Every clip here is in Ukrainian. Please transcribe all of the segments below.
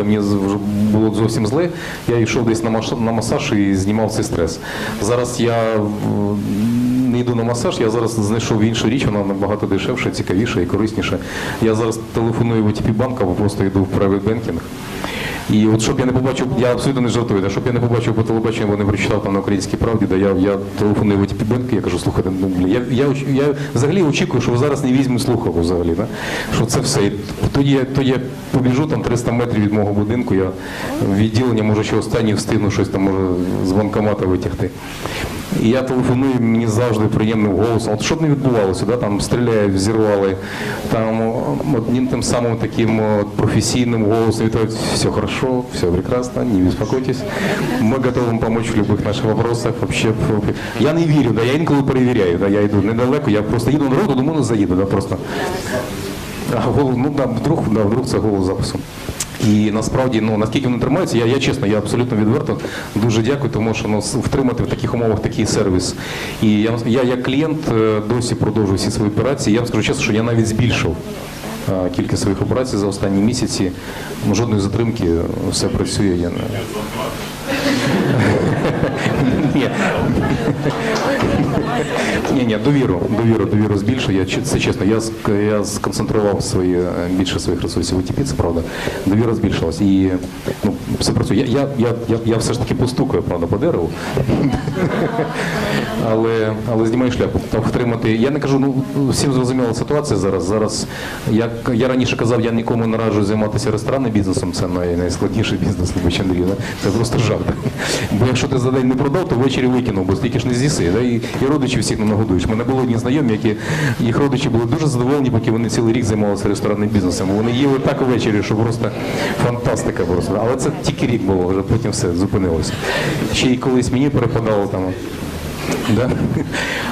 коли мені було зовсім зле, я йшов десь на масаж і знімав цей стрес. Зараз я не йду на масаж, я зараз знайшов іншу річ, вона набагато дешевша, цікавіша і корисніша. Я зараз телефоную в ОТП банк або просто йду в private banking. І от щоб я не побачив, я абсолютно не жартую, щоб я не побачив по телебаченню, бо не прочитав там на українській правді, да, я, я телефоную ті підбинки, я кажу, слухайте, ну, блін, я, я, я взагалі очікую, що ви зараз не візьму слухавку взагалі, да? що це все. І тоді, тоді я побіжу там 300 метрів від мого будинку, я відділення, може ще останній встигну щось там може з банкомата витягти. Я телефоную, мені завжди приємним голосом. От що б не відбувалося, да? там стріляють, взірвали, там одним тим самим таким о, професійним голосом відповідають, все хорошо, все прекрасно, не беспокойтесь, ми готові вам допомогти в будь-яких наших вопросах. Вообще, я не вірю, да? я інколи перевіряю, да? я йду недалеко, я просто їду на дорогу, думаю, не заїду, да? просто. А голос, ну да, вдруг, да, вдруг це голос запису. І насправді, ну наскільки вони тримаються, я, я чесно, я абсолютно відверто дуже дякую, тому що ну, втримати в таких умовах такий сервіс. І я, я як клієнт е, досі продовжую всі свої операції. Я вам скажу чесно, що я навіть збільшив е, кількість своїх операцій за останні місяці. Ну, Жодної затримки, е, все працює. Я не... Ні. Ні, довіру, довіру, довіру збільшую. Я це чесно. Я я сконцентрував свої е, більше своїх ресурсів у ТІПІ, це правда. Довіра збільшилась. І ну, все працює. Я, я, я, я, я все ж таки постукаю, правда, по дереву. але, але знімаю шляпу. Там втримати. Я не кажу, ну всім зрозуміла ситуація зараз. Зараз як я раніше казав, я нікому не раджу займатися ресторанним бізнесом. Це най, найскладніший бізнес, вибач, Андрій. Да? Це просто жарт. Бо якщо ти за день не продав, то ввечері викинув, бо стільки ж не з'їси. Да? І, і родичів всіх не нагодуєш. У мене були одні знайомі, які їх родичі були дуже задоволені, поки вони цілий рік займалися ресторанним бізнесом. Вони їли так ввечері, що просто фантастика просто. Але це тільки рік було, вже потім все зупинилося. Ще й колись мені перепадало там. Да?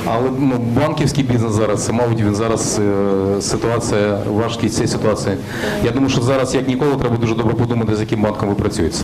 Але ну, банківський бізнес зараз, мабуть, він зараз е, ситуація, важкість цієї ситуації. Я думаю, що зараз, як ніколи, треба дуже добре подумати, з яким банком ви працюєте.